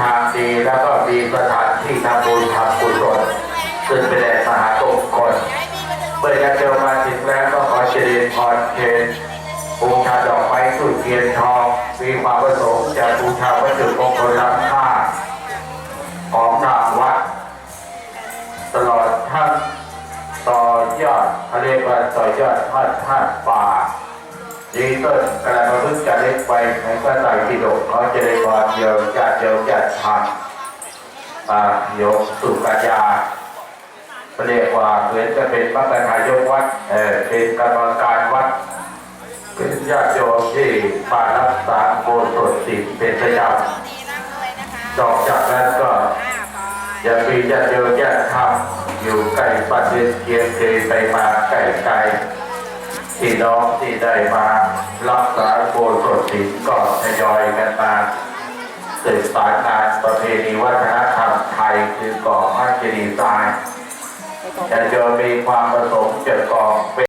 ทางดีแล้วก็มีสถานที่ทำบุญทำกุศลซึ่งเป็นแหล่งมหามงคลเมื่อจะเจอมาถึงแล้วก็ขอเจริญพรเชิญบูชาดอกไม้ทูบเทียนทอง มีความประสงค์จะบูชาวัตถุมงคลล้ำค่าของทางวัด ตลอดทั้งต่อยอดเขาเรียกว่าต่อยอดทอดทาดป่าดีต้นกระประพฤติจาริกไปในพระไตรปิฎกเขาจะได้ก่อเดียวญาติเดียวญา ติทานอ่าโยมสุกัญญาเรียกว่าเหมือนจะเป็นพระประธายกวัดเออเป็นกรรมการวัดเป็นญาติโยมที่มารักษาโบสถ์ศิเป็นประจำนอกจากนั้นก็อย่ามีญาติโยมญาติธรรมอยู่ใกล้บ้านเรือนเคียงเคยไปมาใกล้ไกลที่น้องที่ได้มารักษาโบสถ์ศิก็ทยอยกันมา สืบสารงานประเพณีวัฒนธรรมไทยคือก่อพระเจดีย์ทรายญาติโยมมีความประสงค์จะก่อเป็น